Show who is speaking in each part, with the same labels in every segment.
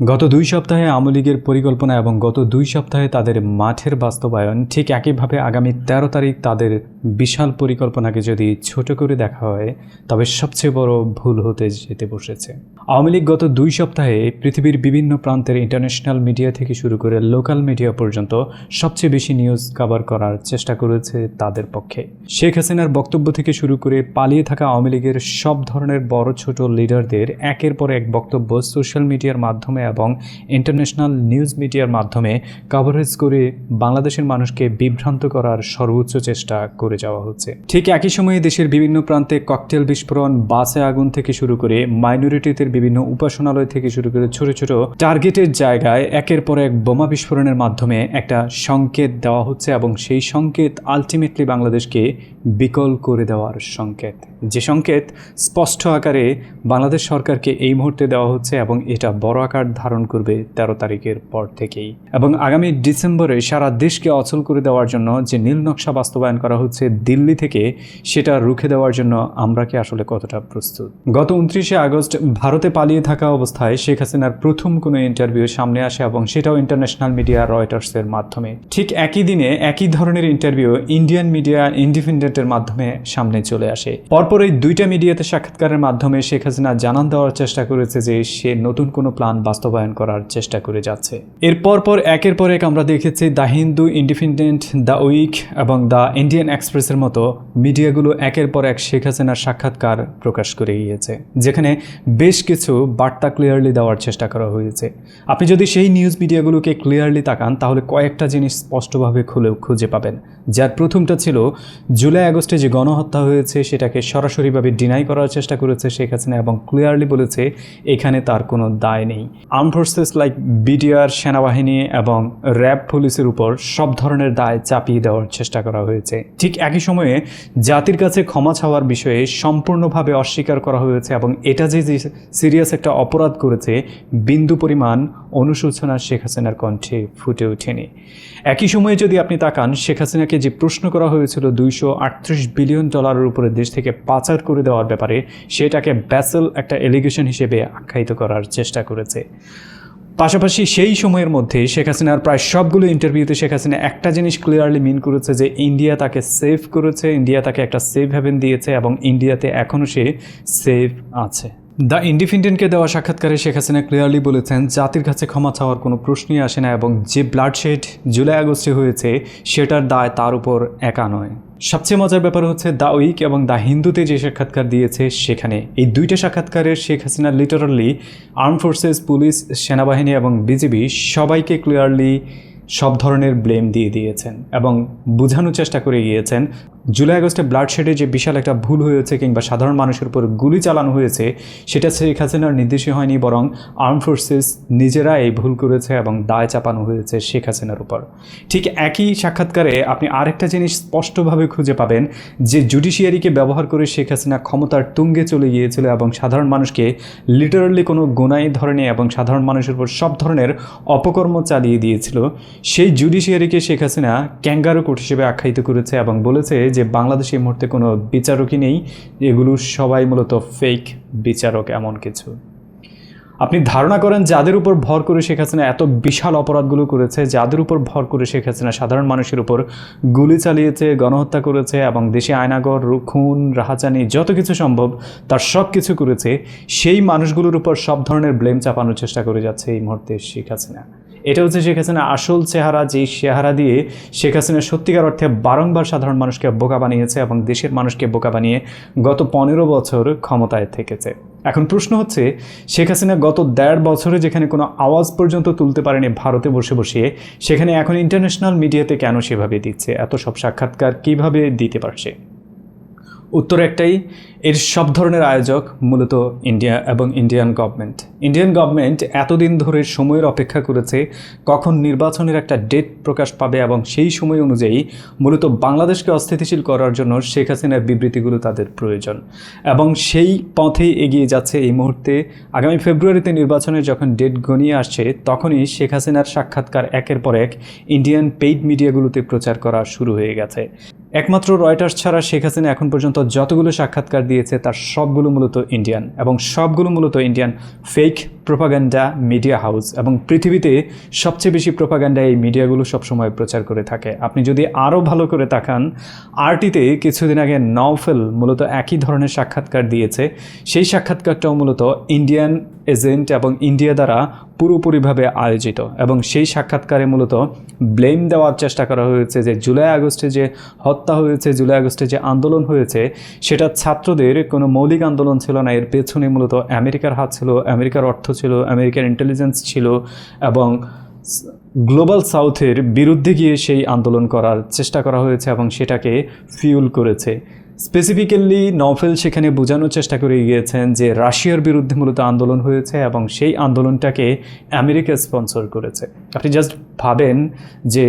Speaker 1: গত দুই সপ্তাহে আওয়ামী লীগের পরিকল্পনা এবং গত দুই সপ্তাহে তাদের মাঠের বাস্তবায়ন ঠিক একইভাবে আগামী তেরো তারিখ তাদের বিশাল পরিকল্পনাকে যদি ছোট করে দেখা হয়, তবে সবচেয়ে বড় ভুল হতে যেতে বসেছে। আওয়ামী লীগ গত দুই সপ্তাহে পৃথিবীর বিভিন্ন প্রান্তের ইন্টারন্যাশনাল মিডিয়া থেকে শুরু করে লোকাল মিডিয়া পর্যন্ত সবচেয়ে বেশি নিউজ কভার করার চেষ্টা করেছে তাদের পক্ষে। শেখ হাসিনার বক্তব্য থেকে শুরু করে পালিয়ে থাকা আওয়ামী লীগের সব ধরনের বড় ছোট লিডারদের একের পর এক বক্তব্য সোশ্যাল মিডিয়ার মাধ্যমে এবং ইন্টারন্যাশনাল নিউজ মিডিয়ার মাধ্যমে কভারেজ করে বাংলাদেশের মানুষকে বিভ্রান্ত করার সর্বোচ্চ চেষ্টা করে যাওয়া হচ্ছে। ঠিক একই সময়ে দেশের বিভিন্ন প্রান্তে ককটেল বিস্ফোরণ, বাসে আগুন থেকে শুরু করে মাইনরিটিদের বিভিন্ন উপাসনালয় থেকে শুরু করে ছোট ছোট টার্গেটের জায়গায় একের পর এক বোমা বিস্ফোরণের মাধ্যমে একটা সংকেত দেওয়া হচ্ছে এবং সেই সংকেত আলটিমেটলি বাংলাদেশকে বিকল করে দেওয়ার সংকেত। যে সংকেত স্পষ্ট আকারে বাংলাদেশ সরকারকে এই মুহূর্তে দেওয়া হচ্ছে এবং এটা বড় আকার ধারণ করবে তেরো তারিখের পর থেকেই। এবং আগামী ডিসেম্বরে সারা দেশকে অচল করে দেওয়ার জন্য যে নীল নকশা বাস্তবায়ন করা হচ্ছে দিল্লি থেকে, সেটা রুখে দেওয়ার জন্য আমরা কি আসলে কতটা প্রস্তুত? গত উনত্রিশে আগস্ট ভারতে পালিয়ে থাকা অবস্থায় শেখ হাসিনার প্রথম কোনো ইন্টারভিউ সামনে আসে এবং সেটাও ইন্টারন্যাশনাল মিডিয়া রয়টার্সের মাধ্যমে। ঠিক একই দিনে একই ধরনের ইন্টারভিউ ইন্ডিয়ান মিডিয়া ইন্ডিপেন্ডেন্টের মাধ্যমে সামনে চলে আসে। পরপর এই দুইটা মিডিয়াতে সাক্ষাৎকারের মাধ্যমে শেখ হাসিনা জানান দেওয়ার চেষ্টা করেছে যে সে নতুন কোনো প্ল্যান বাস্তবায়ন করার চেষ্টা করে যাচ্ছে। এর পরপর একের পর এক আমরা দেখেছি the Hindu Independent, the Week এবং দ্য ইন্ডিয়ান এক্সপ্রেসের মতো মিডিয়াগুলো একের পর এক শেখ হাসিনার সাক্ষাৎকার প্রকাশ করে গিয়েছে, যেখানে বেশ কিছু বার্তা ক্লিয়ারলি দেওয়ার চেষ্টা করা হয়েছে। আপনি যদি সেই নিউজ মিডিয়াগুলোকে ক্লিয়ারলি তাকান, তাহলে কয়েকটা জিনিস স্পষ্টভাবে খুলে খুঁজে পাবেন। যার প্রথমটা ছিল, জুলাই আগস্টে যে গণহত্যা হয়েছে, সেটাকে সরাসরিভাবে ডিনাই করার চেষ্টা করেছে শেখ হাসিনা এবং ক্লিয়ারলি বলেছে, এখানে তার কোনো দায় নেই। আর্ম ফোর্সেস লাইক বিডিআর সেনাবাহিনী এবং র্যাব পুলিশের উপর সব ধরনের দায় চাপিয়ে দেওয়ার চেষ্টা করা হয়েছে। ঠিক একই সময়ে জাতির কাছে ক্ষমা চাওয়ার বিষয়ে সম্পূর্ণভাবে অস্বীকার করা হয়েছে এবং এটা যে সিরিয়াস একটা অপরাধ করেছে, বিন্দু পরিমাণ অনুশোচনা শেখ হাসিনার কণ্ঠে ফুটে ওঠেনি। একই সময়ে যদি আপনি তাকান, শেখ হাসিনাকে যে প্রশ্ন করা হয়েছিল দুইশো আটত্রিশ বিলিয়ন ডলারের উপরে দেশ থেকে পাচার করে দেওয়ার ব্যাপারে, সেটাকে ব্যাসেল একটা এলিগেশন হিসেবে আখ্যায়িত করার চেষ্টা করেছে। পাশাপাশি সেই সময়ের মধ্যে শেখ হাসিনার প্রায় সবগুলো ইন্টারভিউতে শেখ হাসিনা একটা জিনিস ক্লিয়ারলি মিন করেছে যে ইন্ডিয়া তাকে সেভ করেছে ইন্ডিয়া তাকে একটা সেভ হ্যাভেন দিয়েছে এবং ইন্ডিয়াতে এখনও সে সেভ আছে। দ্য ইন্ডিপেন্ডেন্টকে দেওয়া সাক্ষাৎকারে শেখ হাসিনা ক্লিয়ারলি বলেছেন, জাতির কাছে ক্ষমা চাওয়ার কোনো প্রশ্নই আসে না এবং যে ব্লাডশেড জুলাই আগস্টে হয়েছে, সেটার দায় তার উপর একা নয়। সবচেয়ে মজার ব্যাপার হচ্ছে দা উইক এবং দা হিন্দুতে যে সাক্ষাৎকার দিয়েছে সেখানে। এই দুইটা সাক্ষাৎকারে Sheikh Hasina literally arm forces police সেনাবাহিনী এবং বিজিবি সবাইকে ক্লিয়ারলি সব ধরনের ব্লেম দিয়ে দিয়েছেন এবং বোঝানোর চেষ্টা করে গিয়েছেন জুলাই আগস্টে ব্লাড শেডে যে বিশাল একটা ভুল হয়েছে কিংবা সাধারণ মানুষের উপর গুলি চালানো হয়েছে, সেটা শেখ হাসিনার নির্দেশে হয়নি, বরং আর্ম ফোর্সেস নিজেরা এই ভুল করেছে এবং দায় চাপানো হয়েছে শেখ হাসিনার উপর। ঠিক একই সাক্ষাৎকারে আপনি আরেকটা জিনিস স্পষ্টভাবে খুঁজে পাবেন যে জুডিশিয়ারিকে ব্যবহার করে শেখ হাসিনা ক্ষমতার তুঙ্গে চলে গিয়েছিল এবং সাধারণ মানুষকে লিটারালি কোনো গুণাই ধরেনি এবং সাধারণ মানুষের উপর সব ধরনের অপকর্ম চালিয়ে দিয়েছিল। সেই জুডিশিয়ারিকে শেখ হাসিনা ক্যাঙ্গারো কোর্ট হিসেবে আখ্যায়িত করেছে এবং বলেছে যে বাংলাদেশে এই মুহূর্তে কোনো বিচারকই নেই, এগুলো সবাই মূলত ফেক বিচারক এমন কিছু। আপনি ধারণা করেন যাদের উপর ভর করে শেখ হাসিনা এত বিশাল অপরাধগুলো করেছে, যাদের উপর ভর করে শেখ হাসিনা সাধারণ মানুষের উপর গুলি চালিয়েছে, গণহত্যা করেছে এবং দেশে আয়নাগর, রুখুন, রাহাজানি যত কিছু সম্ভব তার সব কিছু করেছে, সেই মানুষগুলোর উপর সব ধরনের ব্লেম চাপানোর চেষ্টা করে যাচ্ছে এই মুহূর্তে শেখ হাসিনা। এটা হচ্ছে শেখ হাসিনা আসল চেহারা, যেই চেহারা দিয়ে শেখ হাসিনা সত্যিকার অর্থে বারংবার সাধারণ মানুষকে বোকা বানিয়েছে এবং দেশের মানুষকে বোকা বানিয়ে গত পনেরো বছর ক্ষমতায় থেকেছে। এখন প্রশ্ন হচ্ছে, শেখ হাসিনা গত দেড় বছরে যেখানে কোনো আওয়াজ পর্যন্ত তুলতে পারেনি ভারতে বসে বসিয়ে সেখানে এখন ইন্টারন্যাশনাল মিডিয়াতে কেন সেভাবে দিচ্ছে? এত সব সাক্ষাৎকার কীভাবে দিতে পারছে? উত্তর একটাই এর সব ধরনের আয়োজক মূলত ইন্ডিয়া এবং ইন্ডিয়ান গভর্নমেন্ট ইন্ডিয়ান গভর্নমেন্ট এতদিন ধরে সময়ের অপেক্ষা করেছে কখন নির্বাচনের একটা ডেট প্রকাশ পাবে এবং সেই সময় অনুযায়ী মূলত বাংলাদেশকে অস্থিতিশীল করার জন্য শেখ হাসিনার বিবৃতিগুলো তাদের প্রয়োজন। এবং সেই পথেই এগিয়ে যাচ্ছে এই মুহূর্তে আগামী ফেব্রুয়ারিতে নির্বাচনের যখন ডেট গনিয়ে আসছে, তখনই শেখ হাসিনার সাক্ষাৎকার একের পর এক ইন্ডিয়ান পেইড মিডিয়াগুলোতে প্রচার করা শুরু হয়ে গেছে। একমাত্র রয়টার্স ছাড়া শেখ হাসিনা এখন পর্যন্ত যতগুলো সাক্ষাৎকার দিয়েছে তার সবগুলো মূলত ইন্ডিয়ান এবং সবগুলো মূলত Indian fake propaganda media house এবং পৃথিবীতে সবচেয়ে বেশি প্রোপাগান্ডা এই মিডিয়াগুলো সবসময় প্রচার করে থাকে। আপনি যদি আরও ভালো করে তাকান, আরটিতে কিছুদিন আগে নওফেল মূলত একই ধরনের সাক্ষাৎকার দিয়েছে। সেই সাক্ষাৎকারটাও মূলত ইন্ডিয়ান এজেন্ট এবং ইন্ডিয়া দ্বারা পুরোপুরিভাবে আয়োজিত এবং সেই সাক্ষাৎকারে মূলত ব্লেম দেওয়ার চেষ্টা করা হয়েছে যে জুলাই আগস্টে যে হত্যা হয়েছে, জুলাই আগস্টে যে আন্দোলন হয়েছে, সেটা ছাত্রদের কোনো মৌলিক আন্দোলন ছিল না। এর পেছনে মূলত আমেরিকার হাত ছিল, আমেরিকার অর্থ ছিল, আমেরিকার ইন্টেলিজেন্স ছিল এবং গ্লোবাল সাউথের বিরুদ্ধে গিয়ে সেই আন্দোলন করার চেষ্টা করা হয়েছে এবং সেটাকে ফিউল করেছে। স্পেসিফিক্যালি নভেল সেখানে বোঝানোর চেষ্টা করে গিয়েছেন যে রাশিয়ার বিরুদ্ধে মূলত আন্দোলন হয়েছে এবং সেই আন্দোলনটাকে আমেরিকা স্পন্সর করেছে। আপনি জাস্ট ভাবেন যে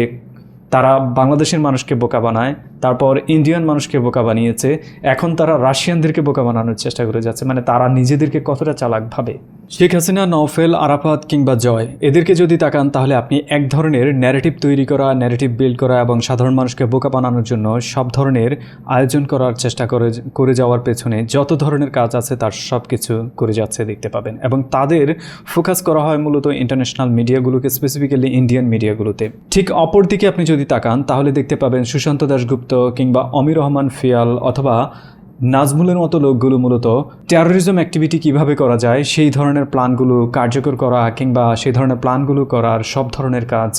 Speaker 1: তারা বাংলাদেশের মানুষকে বোকা বানায় তারপর ইন্ডিয়ান মানুষকে বোকা বানিয়েছে। এখন তারা রাশিয়ানদেরকে বোকা বানানোর চেষ্টা করে যাচ্ছে। মানে তারা নিজেদেরকে কতটা চালাক ভাবে। শেখ হাসিনা, নওফেল, আরাফাত কিংবা জয়, এদেরকে যদি তাকান, তাহলে আপনি এক ধরনের ন্যারেটিভ তৈরি করা ন্যারেটিভ বিল্ড করা এবং সাধারণ মানুষকে বোকা বানানোর জন্য সব ধরনের আয়োজন করার চেষ্টা করে করে যাওয়ার পেছনে যত ধরনের কাজ আছে, তার সব কিছু করে যাচ্ছে দেখতে পাবেন। এবং তাদের ফোকাস করা হয় মূলত ইন্টারন্যাশনাল মিডিয়াগুলোকে স্পেসিফিক্যালি ইন্ডিয়ান মিডিয়াগুলোতে ঠিক অপর দিকে আপনি যদি তাকান, তাহলে দেখতে পাবেন সুশান্ত দাশগুপ্ত কিংবা অমির রহমান ফিয়াল অথবা নাজমুলের মতো লোকগুলো মূলত টেরোরিজম অ্যাক্টিভিটি কীভাবে করা যায়, সেই ধরনের প্ল্যানগুলো কার্যকর করা কিংবা সেই ধরনের প্ল্যানগুলো করার সব ধরনের কাজ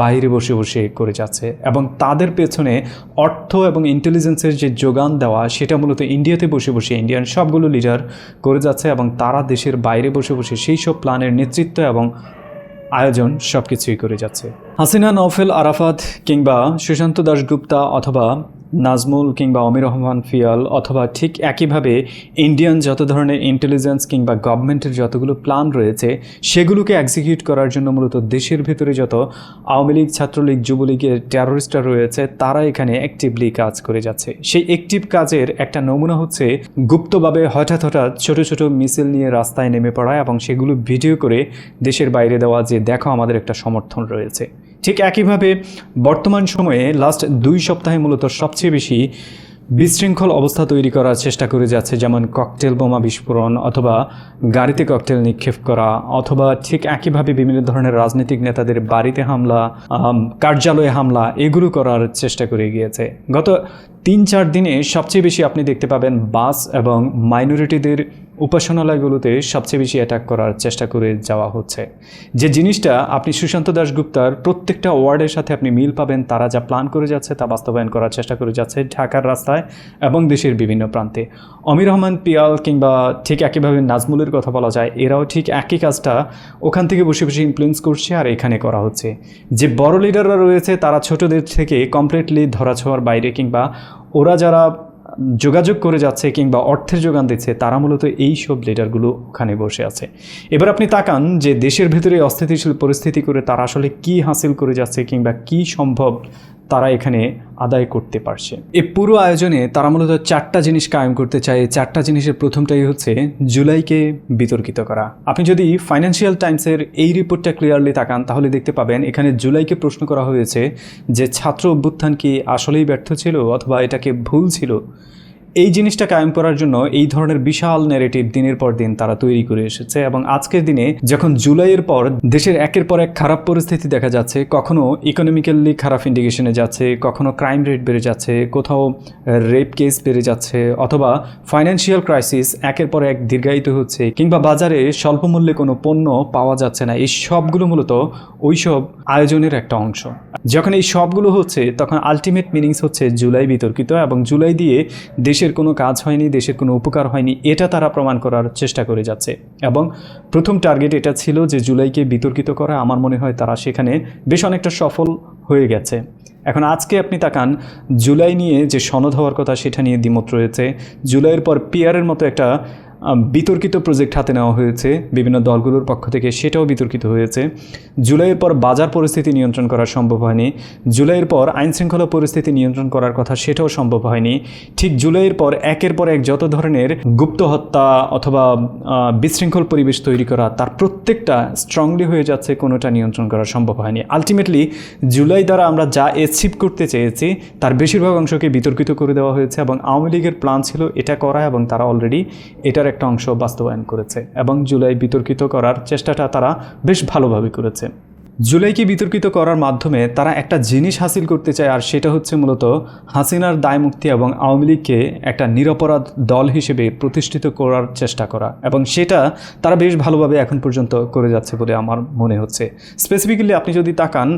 Speaker 1: বাইরে বসে বসে করে যাচ্ছে এবং তাদের পেছনে অর্থ এবং ইন্টেলিজেন্সের যে যোগান দেওয়া, সেটা মূলত ইন্ডিয়াতে বসে বসে ইন্ডিয়ান সবগুলো লিডার করে যাচ্ছে এবং তারা দেশের বাইরে বসে বসে সেই সব প্ল্যানের নেতৃত্ব এবং আয়োজন সব কিছুই করে যাচ্ছে। হাসিনা নওফেল আরাফাত কিংবা সুশান্ত দাশগুপ্তা অথবা নাজমুল কিংবা অমির রহমান ফিয়াল অথবা ঠিক একইভাবে ইন্ডিয়ান যত ধরনের ইন্টেলিজেন্স কিংবা গভর্নমেন্টের যতগুলো প্ল্যান রয়েছে, সেগুলোকে এক্সিকিউট করার জন্য মূলত দেশের ভিতরে যত আওয়ামী লীগ, ছাত্রলীগ, যুবলীগের টেরোরিস্টরা রয়েছে, তারা এখানে অ্যাক্টিভলি কাজ করে যাচ্ছে। সেই অ্যাক্টিভ কাজের একটা নমুনা হচ্ছে গুপ্তভাবে হঠাৎ হঠাৎ ছোট ছোট মিছিল নিয়ে রাস্তায় নেমে পড়া এবং সেগুলো ভিডিও করে দেশের বাইরে দেওয়া যে দেখো আমাদের একটা সমর্থন রয়েছে। ঠিক একইভাবে বর্তমান সময়ে লাস্ট দুই সপ্তাহে মূলত সবচেয়ে বেশি বিশৃঙ্খল অবস্থা তৈরি করার চেষ্টা করে যাচ্ছে, যেমন ককটেল বোমা বিস্ফোরণ অথবা গাড়িতে ককটেল নিক্ষেপ করা, অথবা ঠিক একইভাবে বিভিন্ন ধরনের রাজনৈতিক নেতাদের বাড়িতে হামলা কার্যালয়ে হামলা, এগুলো করার চেষ্টা করে গিয়েছে। গত তিন চার দিনে সবচেয়ে বেশি আপনি দেখতে পাবেন বাস এবং মাইনরিটিদের উপাসনালয়গুলোতে সবচেয়ে বেশি অ্যাটাক করার চেষ্টা করে যাওয়া হচ্ছে। যে জিনিসটা আপনি সুশান্ত দাশগুপ্তার প্রত্যেকটা ওয়ার্ডের সাথে আপনি মিল পাবেন, তারা যা প্ল্যান করে যাচ্ছে তা বাস্তবায়ন করার চেষ্টা করে যাচ্ছে ঢাকার রাস্তায় এবং দেশের বিভিন্ন প্রান্তে। অমির রহমান পিয়াল কিংবা ঠিক একইভাবে নাজমুলের কথা বলা যায়, এরাও ঠিক একই কাজটা ওখান থেকে বসে বসে ইনফ্লুয়েন্স করছে আর এখানে করা হচ্ছে। যে বড় লিডাররা রয়েছে, তারা ছোটদের থেকে কমপ্লিটলি ধরাছোঁয়ার বাইরে কিংবা ওরা যারা যোগাযোগ করে যাচ্ছে কিংবা অর্থের যোগান দিচ্ছে, তারা মূলত এই সব লিডারগুলো ওখানে বসে আছে। এবার আপনি তাকান যে দেশের ভেতরে অস্থিতিশীল পরিস্থিতি করে তারা আসলে কি হাসিল করে যাচ্ছে কিংবা কি সম্ভব তারা এখানে আদায় করতে পারছে। এই পুরো আয়োজনে তারা মূলত চারটা জিনিস কায়েম করতে চায়। চারটা জিনিসের প্রথমটাই হচ্ছে জুলাইকে বিতর্কিত করা। আপনি যদি ফাইন্যান্সিয়াল টাইমসের এই রিপোর্টটা ক্লিয়ারলি তাকান, তাহলে দেখতে পাবেন এখানে জুলাইকে প্রশ্ন করা হয়েছে যে ছাত্র অভ্যুত্থান কি আসলেই ব্যর্থ ছিল অথবা এটাকে ভুল ছিল? এই জিনিসটা কায়েম করার জন্য এই ধরনের বিশাল ন্যারেটিভ দিনের পর দিন তারা তৈরি করে এসেছে এবং আজকের দিনে যখন জুলাইয়ের পর দেশের একের পর এক খারাপ পরিস্থিতি দেখা যাচ্ছে, কখনো ইকোনমিক্যালি খারাপ ইন্ডিকেশনে যাচ্ছে, কখনো ক্রাইম রেট বেড়ে যাচ্ছে, কোথাও রেপ কেস বেড়ে যাচ্ছে অথবা ফাইন্যান্সিয়াল ক্রাইসিস একের পর এক দীর্ঘায়িত হচ্ছে কিংবা বাজারে স্বল্প মূল্যে কোনো পণ্য পাওয়া যাচ্ছে না, এই সবগুলো মূলত ওইসব আয়োজনের একটা অংশ। যখন এই সবগুলো হচ্ছে, তখন আলটিমেট মিনিংস হচ্ছে জুলাই বিতর্কিত এবং জুলাই দিয়ে দেশের কোনো কাজ হয়নি, দেশের কোনো উপকার হয়নি, এটা তারা প্রমাণ করার চেষ্টা করে যাচ্ছে। এবং প্রথম টার্গেট এটা ছিল যে জুলাইকে বিতর্কিত করা, আমার মনে হয় তারা সেখানে বেশ অনেকটা সফল হয়ে গেছে। এখন আজকে আপনি তাকান, জুলাই নিয়ে যে সনদ হওয়ার কথা সেটা নিয়ে দ্বিমত রয়েছে। জুলাইয়ের পর পিয়ারের মতো একটা বিতর্কিত প্রজেক্ট হাতে নেওয়া হয়েছে। বিভিন্ন দলগুলোর পক্ষ থেকে সেটাও বিতর্কিত হয়েছে। জুলাইয়ের পর বাজার পরিস্থিতি নিয়ন্ত্রণ করা সম্ভব হয়নি। জুলাইয়ের পর আইনশৃঙ্খলা পরিস্থিতি নিয়ন্ত্রণ করার কথা সেটাও সম্ভব হয়নি। ঠিক জুলাইয়ের পর একের পর এক যত ধরনের গুপ্ত হত্যা অথবা বিশৃঙ্খল পরিবেশ তৈরি করা, তার প্রত্যেকটা স্ট্রংলি হয়ে যাচ্ছে, কোনোটা নিয়ন্ত্রণ করা সম্ভব হয়নি। আলটিমেটলি জুলাই দ্বারা আমরা যা অ্যাচিভ করতে চেয়েছি, তার বেশিরভাগ অংশকে বিতর্কিত করে দেওয়া হয়েছে এবং আওয়ামী লীগের প্ল্যান ছিল এটা করা এবং তারা অলরেডি এটার একটা অংশ বাস্তবায়ন করেছে এবং জুলাই বিতর্কিত করার চেষ্টাটা তারা বেশ ভালোভাবে করেছে। জুলাইকে বিতর্কিত করার মাধ্যমে তারা একটা জিনিস হাসিল করতে চায়, আর সেটা হচ্ছে মূলত হাসিনার দায়মুক্তি এবং আওয়ামী লীগকে একটা নিরপরাধ দল হিসেবে প্রতিষ্ঠিত করার চেষ্টা করা। এবং সেটা তারা বেশ ভালোভাবে এখন পর্যন্ত করে যাচ্ছে বলে আমার মনে হচ্ছে। স্পেসিফিক্যালি আপনি যদি তাকান,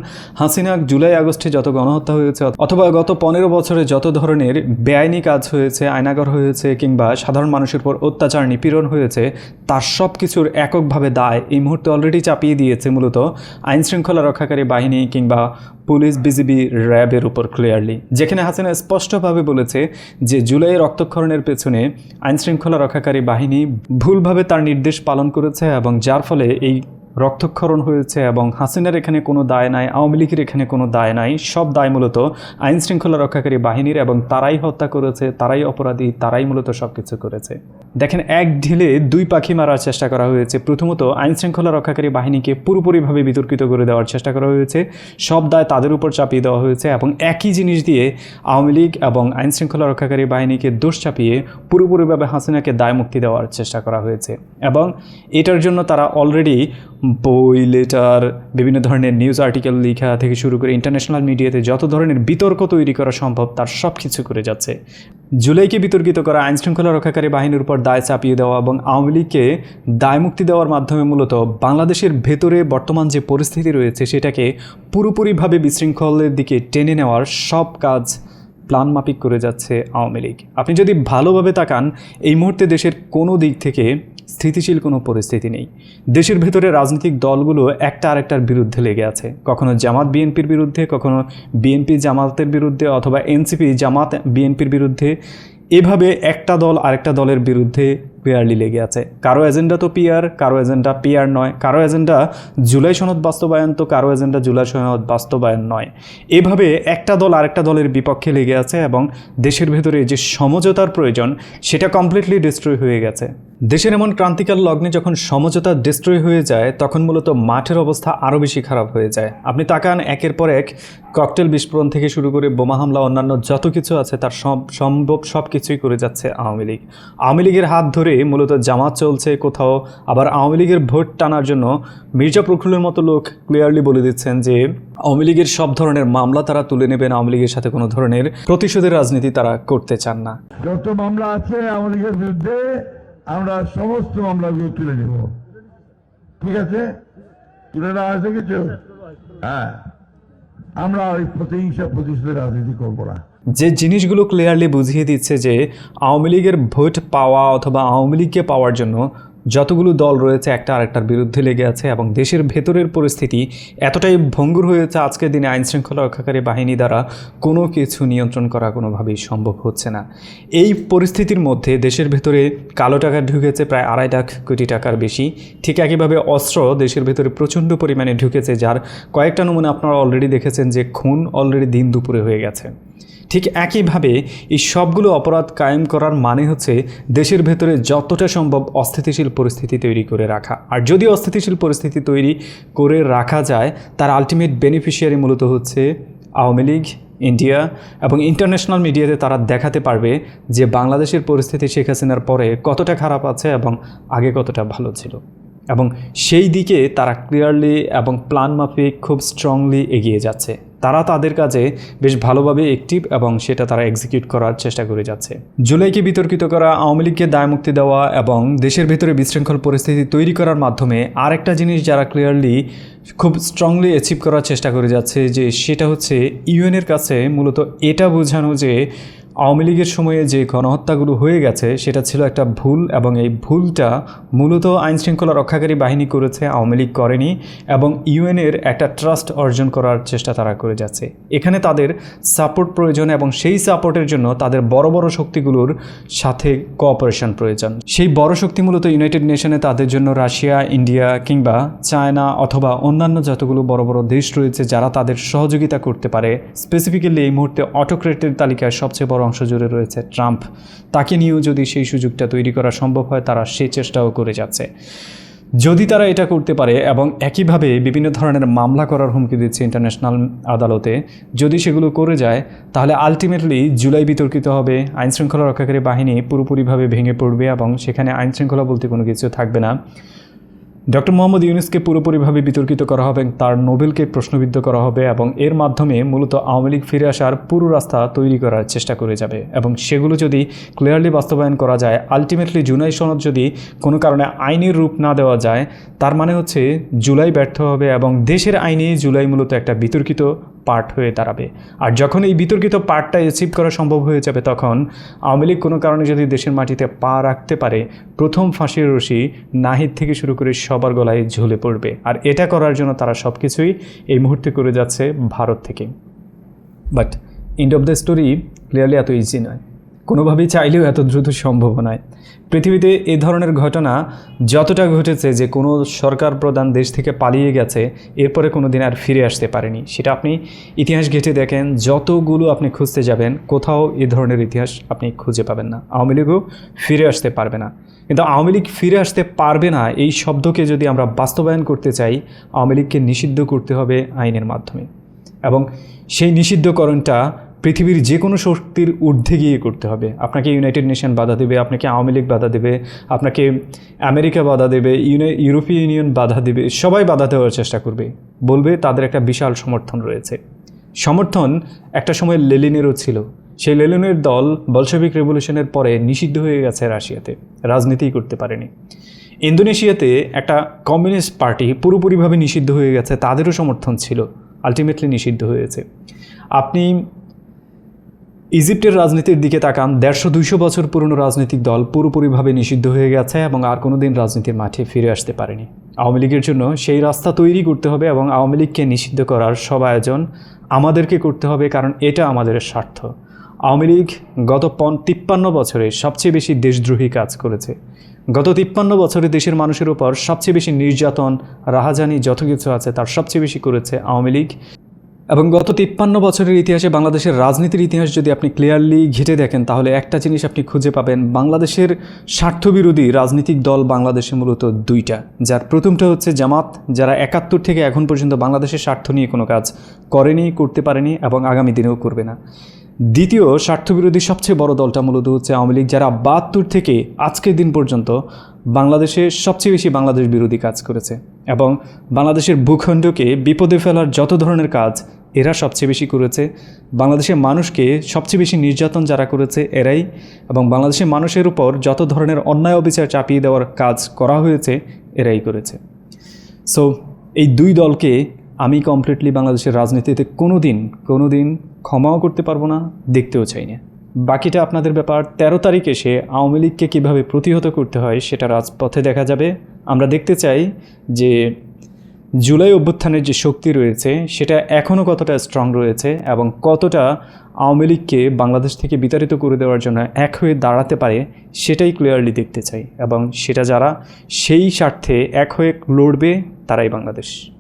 Speaker 1: হাসিনা জুলাই আগস্টে যত গণহত্যা হয়েছে, অথবা গত পনেরো বছরে যত ধরনের বেআইনি কাজ হয়েছে আয়নাগর হয়েছে, কিংবা সাধারণ মানুষের উপর অত্যাচার, নিপীড়ন হয়েছে তার সব কিছুর এককভাবে দায় এই মুহূর্তে অলরেডি চাপিয়ে দিয়েছে মূলত আইন শৃঙ্খলা রক্ষাকারী বাহিনী কিংবা পুলিশ বিজিবি র্যাবের উপর ক্লিয়ারলি যেখানে হাসিনা স্পষ্টভাবে বলেছে যে জুলাইয়ের রক্তক্ষরণের পেছনে আইন শৃঙ্খলা রক্ষাকারী বাহিনী ভুলভাবে তার নির্দেশ পালন করেছে এবং যার ফলে এই রক্তক্ষরণ হয়েছে এবং হাসিনার এখানে কোনো দায় নাই, আওয়ামী লীগের এখানে কোনো দায় নাই। সব দায় মূলত আইন শৃঙ্খলা রক্ষাকারী বাহিনীর এবং তারাই হত্যা করেছে, তারাই অপরাধী, তারাই মূলত সব কিছু করেছে। দেখেন, এক ঢিলে দুই পাখি মারার চেষ্টা করা হয়েছে। প্রথমত আইন শৃঙ্খলা রক্ষাকারী বাহিনীকে পুরোপুরিভাবে বিতর্কিত করে দেওয়ার চেষ্টা করা হয়েছে। সব দায় তাদের উপর চাপিয়ে দেওয়া হয়েছে এবং একই জিনিস দিয়ে আওয়ামী লীগ এবং আইন শৃঙ্খলা রক্ষাকারী বাহিনীকে দোষ চাপিয়ে পুরোপুরিভাবে হাসিনাকে দায় মুক্তি দেওয়ার চেষ্টা করা হয়েছে। এবং এটার জন্য তারা অলরেডি বই, লেটার, বিভিন্ন ধরনের নিউজ আর্টিকেল লেখা থেকে শুরু করে ইন্টারন্যাশনাল মিডিয়াতে যত ধরনের বিতর্ক তৈরি করা সম্ভব, তার সব কিছু করে যাচ্ছে। জুলাইকে বিতর্কিত করা আইন শৃঙ্খলা রক্ষাকারী বাহিনীর উপর দায় চাপিয়ে দেওয়া এবং আওয়ামী লীগকে দায় মুক্তি দেওয়ার মাধ্যমে মূলত বাংলাদেশের ভেতরে বর্তমান যে পরিস্থিতি রয়েছে, সেটাকে পুরোপুরিভাবে বিশৃঙ্খলের দিকে টেনে নেওয়ার সব কাজ প্ল্যান মাফিক করে যাচ্ছে আওয়ামী লীগ। আপনি যদি ভালোভাবে তাকান, এই মুহূর্তে দেশের কোনো দিক থেকে স্থিতিশীল কোনো পরিস্থিতি নেই। দেশের ভেতরে রাজনৈতিক দলগুলো একটা আরেকটার বিরুদ্ধে লেগে আছে। কখনো জামাত বিএনপির বিরুদ্ধে, কখনো বিএনপি জামাতের বিরুদ্ধে অথবা এনসিপি জামাত বিএনপির বিরুদ্ধে। এভাবে একটা দল আরেকটা দলের বিরুদ্ধে পিয়ারলি লেগে আছে। কারও এজেন্ডা তো পিয়ার, কারও এজেন্ডা পিয়ার নয়। কারও এজেন্ডা জুলাই সনদ বাস্তবায়ন তো কারও এজেন্ডা জুলাই সনদ বাস্তবায়ন নয়। এভাবে একটা দল আরেকটা দলের বিপক্ষে লেগে আছে এবং দেশের ভেতরে যে সমঝোতার প্রয়োজন, সেটা কমপ্লিটলি ডিস্ট্রয় হয়ে গেছে। দেশের এমন ক্রান্তিকাল লগ্নে যখন সমঝোতা ডিস্ট্রয় হয়ে যায়, তখন মূলত মাঠের অবস্থা আরও বেশি খারাপ হয়ে যায়। আপনি তাকান, একের পর এক ককটেল বিস্ফোরণ থেকে শুরু করে বোমা হামলা, অন্যান্য যত কিছু আছে, তার সম্ভব সব কিছুই করে যাচ্ছে আওয়ামী লীগ। আওয়ামী লীগের হাত ধরে মূলত জামাত চলছে কোথাও, আবার আওয়ামী লীগের ভোট টানার জন্য মির্জা প্রফুল্লের মতো লোক ক্লিয়ারলি বলে দিচ্ছেন যে আওয়ামী লীগের সব ধরনের মামলা তারা তুলে নেবেন, আওয়ামী লীগের সাথে কোনো ধরনের প্রতিশোধের রাজনীতি তারা করতে চান না।
Speaker 2: যত মামলা আছে আমাদের বিরুদ্ধে আমরা সমস্ত মামলাগুলো তুলে নেব। ঠিক আছে? তুলে নেওয়া আছে কিছু? হ্যাঁ। আমরা ওই প্রতিহিংসা প্রতিশোধের রাজনীতি করব না।
Speaker 1: যে জিনিসগুলো ক্লিয়ারলি বুঝিয়ে দিচ্ছে যে আওয়ামী লীগের ভোট পাওয়া অথবা আওয়ামী লীগকে পাওয়ার জন্য যতগুলো দল রয়েছে, একটা আরেকটার বিরুদ্ধে লেগে আছে এবং দেশের ভেতরের পরিস্থিতি এতটাই ভঙ্গুর হয়েছে আজকের দিনে আইন শৃঙ্খলা রক্ষাকারী বাহিনী দ্বারা কোনো কিছু নিয়ন্ত্রণ করা কোনোভাবেই সম্ভব হচ্ছে না। এই পরিস্থিতির মধ্যে দেশের ভেতরে কালো টাকা ঢুকেছে প্রায় আড়াই লাখ কোটি টাকার বেশি। ঠিক একইভাবে অস্ত্র দেশের ভেতরে প্রচণ্ড পরিমাণে ঢুকেছে, যার কয়েকটা নমুনা আপনারা অলরেডি দেখেছেন যে খুন অলরেডি দিন দুপুরে হয়ে গেছে। ঠিক একইভাবে এই সবগুলো অপরাধ কায়েম করার মানে হচ্ছে দেশের ভেতরে যতটা সম্ভব অস্থিতিশীল পরিস্থিতি তৈরি করে রাখা। আর যদি অস্থিতিশীল পরিস্থিতি তৈরি করে রাখা যায়, তার আলটিমেট বেনিফিশিয়ারি মূলত হচ্ছে আওয়ামী লীগ ইন্ডিয়া এবং ইন্টারন্যাশনাল মিডিয়াতে তারা দেখাতে পারবে যে বাংলাদেশের পরিস্থিতি শেখ হাসিনার পরে কতটা খারাপ আছে এবং আগে কতটা ভালো ছিল। এবং সেই দিকে তারা ক্লিয়ারলি এবং প্ল্যান মাফিক খুব স্ট্রংলি এগিয়ে যাচ্ছে। তারা তাদের কাজে বেশ ভালোভাবে অ্যাক্টিভ এবং সেটা তারা এক্সিকিউট করার চেষ্টা করে যাচ্ছে। জুলাইকে বিতর্কিত করা, আওয়ামী লীগকে দায়মুক্তি দেওয়া এবং দেশের ভেতরে বিশৃঙ্খল পরিস্থিতি তৈরি করার মাধ্যমে আরেকটা জিনিস যারা ক্লিয়ারলি খুব স্ট্রংলি অ্যাচিভ করার চেষ্টা করে যাচ্ছে যে সেটা হচ্ছে ইউএনের কাছে মূলত এটা বোঝানো যে আওয়ামী লীগের সময়ে যে গণহত্যাগুলো হয়ে গেছে, সেটা ছিল একটা ভুল এবং এই ভুলটা মূলত আইন শৃঙ্খলা রক্ষাকারী বাহিনী করেছে, আওয়ামী লীগ করেনি এবং ইউএনের একটা ট্রাস্ট অর্জন করার চেষ্টা তারা করে যাচ্ছে। এখানে তাদের সাপোর্ট প্রয়োজন এবং সেই সাপোর্টের জন্য তাদের বড় বড় শক্তিগুলোর সাথে কোঅপারেশন প্রয়োজন। সেই বড় শক্তি মূলত ইউনাইটেড নেশনে তাদের জন্য রাশিয়া, ইন্ডিয়া কিংবা চায়না অথবা অন্যান্য যতগুলো বড় বড় দেশ রয়েছে, যারা তাদের সহযোগিতা করতে পারে। স্পেসিফিক্যালি এই মুহূর্তে অটোক্রেটের তালিকায় সবচেয়ে বড় অংশ জুড়ে রয়েছে ট্রাম্প। তাকে নিয়েও যদি সেই সুযোগটা তৈরি করা সম্ভব হয়, তারা সে চেষ্টাও করে যাচ্ছে। যদি তারা এটা করতে পারে এবং একইভাবে বিভিন্ন ধরনের মামলা করার হুমকি দিচ্ছে ইন্টারন্যাশনাল আদালতে, যদি সেগুলো করে যায়, তাহলে আলটিমেটলি জুলাই বিতর্কিত হবে। আইনশৃঙ্খলা রক্ষাকারী বাহিনী পুরোপুরিভাবে ভেঙে পড়বে এবং সেখানে আইনশৃঙ্খলা বলতে কোনো কিছু থাকবে না। ডক্টর মোহাম্মদ ইউনুসকে পুরোপুরিভাবে বিতর্কিত করা হবে তার নোবেলকে প্রশ্নবিদ্ধ করা হবে এবং এর মাধ্যমে মূলত আওয়ামী লীগ ফিরে আসার পুরো রাস্তা তৈরি করার চেষ্টা করে যাবে। এবং সেগুলো যদি ক্লিয়ারলি বাস্তবায়ন করা যায় আলটিমেটলি জুলাই সনদ যদি কোনো কারণে আইনের রূপ না দেওয়া যায়, তার মানে হচ্ছে জুলাই ব্যর্থ হবে এবং দেশের আইনে জুলাই মূলত একটা বিতর্কিত পার্ট হয়ে দাঁড়াবে। আর যখন এই বিতর্কিত পার্টটা অ্যাচিভ করা সম্ভব হয়ে যাবে, তখন আওয়ামী লীগ কোনো কারণে যদি দেশের মাটিতে পা রাখতে পারে, প্রথম ফাঁসির রশি নাহিদ থেকে শুরু করে সবার গলায় ঝুলে পড়বে। আর এটা করার জন্য তারা সব কিছুই এই মুহূর্তে করে যাচ্ছে ভারত থেকে। But end of the story clearly এত ইজি নয়। কোনোভাবেই চাইলেও এত দ্রুত সম্ভব নয়। পৃথিবীতে এ ধরনের ঘটনা যতটা ঘটেছে যে কোনো সরকার প্রধান দেশ থেকে পালিয়ে গেছে, এরপরে কোনো দিন আর ফিরে আসতে পারেনি। সেটা আপনি ইতিহাস ঘেঁটে দেখেন, যতগুলো আপনি খুঁজতে যাবেন, কোথাও এ ধরনের ইতিহাস আপনি খুঁজে পাবেন না। আওয়ামী লীগও ফিরে আসতে পারবে না। কিন্তু আওয়ামী লীগ ফিরে আসতে পারবে না, এই শব্দকে যদি আমরা বাস্তবায়ন করতে চাই, আওয়ামী লীগকে নিষিদ্ধ করতে হবে আইনের মাধ্যমে। এবং সেই নিষিদ্ধকরণটা পৃথিবীর যে কোনো শক্তির ঊর্ধ্বে গিয়ে করতে হবে। আপনাকে ইউনাইটেড নেশন বাধা দেবে, আপনাকে আওয়ামী লীগ বাধা দেবে, আপনাকে আমেরিকা বাধা দেবে ইউরোপীয় ইউনিয়ন বাধা দেবে, সবাই বাধা দেওয়ার চেষ্টা করবে। বলবে, তাদের একটা বিশাল সমর্থন রয়েছে। সমর্থন একটা সময় লেলিনেরও ছিল। সেই লেলিনের দল বলশবিক রেভলিউশনের পরে নিষিদ্ধ হয়ে গেছে রাশিয়াতে। রাজনীতিই করতে পারেনি। ইন্দোনেশিয়াতে একটা কমিউনিস্ট পার্টি পুরোপুরিভাবে নিষিদ্ধ হয়ে গেছে, তাদেরও সমর্থন ছিল। আলটিমেটলি নিষিদ্ধ হয়েছে। আপনি ইজিপ্টের রাজনীতির দিকে তাকান, দেড়শো দুইশো বছর পুরনো রাজনৈতিক দল পুরোপুরিভাবে নিষিদ্ধ হয়ে গেছে এবং আর কোনো দিন রাজনীতির মাঠে ফিরে আসতে পারেনি। আওয়ামী লীগের জন্য সেই রাস্তা তৈরি করতে হবে এবং আওয়ামী লীগকে নিষিদ্ধ করার সব আয়োজন আমাদেরকে করতে হবে, কারণ এটা আমাদের স্বার্থ। আওয়ামী লীগ গত পন, তিপ্পান্ন বছরে সবচেয়ে বেশি দেশদ্রোহী কাজ করেছে। গত তিপ্পান্ন বছরে দেশের মানুষের উপর সবচেয়ে বেশি নির্যাতন, রাহাজানি যত কিছু আছে তার সবচেয়ে বেশি করেছে আওয়ামী লীগ। এবং গত তিপ্পান্ন বছরের ইতিহাসে বাংলাদেশের রাজনীতির ইতিহাস যদি আপনি ক্লিয়ারলি ঘেটে দেখেন, তাহলে একটা জিনিস আপনি খুঁজে পাবেন, বাংলাদেশের স্বার্থবিরোধী রাজনৈতিক দল বাংলাদেশে মূলত দুইটা। যার প্রথমটা হচ্ছে জামাত, যারা একাত্তর থেকে এখন পর্যন্ত বাংলাদেশের স্বার্থ নিয়ে কোনো কাজ করেনি, করতে পারেনি এবং আগামী দিনেও করবে না। দ্বিতীয় স্বার্থবিরোধী সবচেয়ে বড় দলটা মূলত হচ্ছে আওয়ামী লীগ, যারা বাহাত্তর থেকে আজকের দিন পর্যন্ত বাংলাদেশে সবচেয়ে বেশি বাংলাদেশ বিরোধী কাজ করেছে এবং বাংলাদেশের ভূখণ্ডকে বিপদে ফেলার যত ধরনের কাজ এরা সবচেয়ে বেশি করেছে। বাংলাদেশের মানুষকে সবচেয়ে বেশি নির্যাতন যারা করেছে এরাই এবং বাংলাদেশের মানুষের উপর যত ধরনের অন্যায় অবিচার চাপিয়ে দেওয়ার কাজ করা হয়েছে এরাই করেছে। সো এই দুই দলকে আমি কমপ্লিটলি বাংলাদেশের রাজনীতিতে কোনো দিন কোনো দিন ক্ষমাও করতে পারব না, দেখতেও চাই না। বাকিটা আপনাদের ব্যাপার, তেরো তারিখ এসে আওয়ামী লীগকে কীভাবে প্রতিহত করতে হয় সেটা রাজপথে দেখা যাবে। আমরা দেখতে চাই যে জুলাই অভ্যুত্থানের যে শক্তি রয়েছে, সেটা এখনও কতটা স্ট্রং রয়েছে এবং কতটা আওয়ামী লীগকে বাংলাদেশ থেকে বিতাড়িত করে দেওয়ার জন্য এক হয়ে দাঁড়াতে পারে, সেটাই ক্লিয়ারলি দেখতে চাই। এবং সেটা যারা সেই স্বার্থে এক হয়ে লড়বে, তারাই বাংলাদেশ।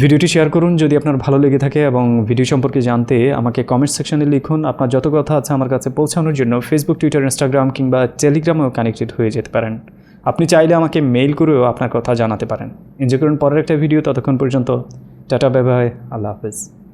Speaker 1: ভিডিওটি শেয়ার করুন যদি আপনার ভালো লেগে থাকে এবং ভিডিও সম্পর্কে জানতে আমাকে কমেন্ট সেকশনে লিখুন। আপনার যত কথা আছে আমার কাছে পৌঁছানোর জন্য ফেসবুক টুইটার ইনস্টাগ্রাম কিংবা টেলিগ্রামেও কানেক্টেড হয়ে যেতে পারেন। আপনি চাইলে আমাকে মেইল করেও আপনার কথা জানাতে পারেন। এনজয় করুন, পরের একটা ভিডিও ততক্ষণ পর্যন্ত। টাটা বাই আল্লাহ হাফেজ।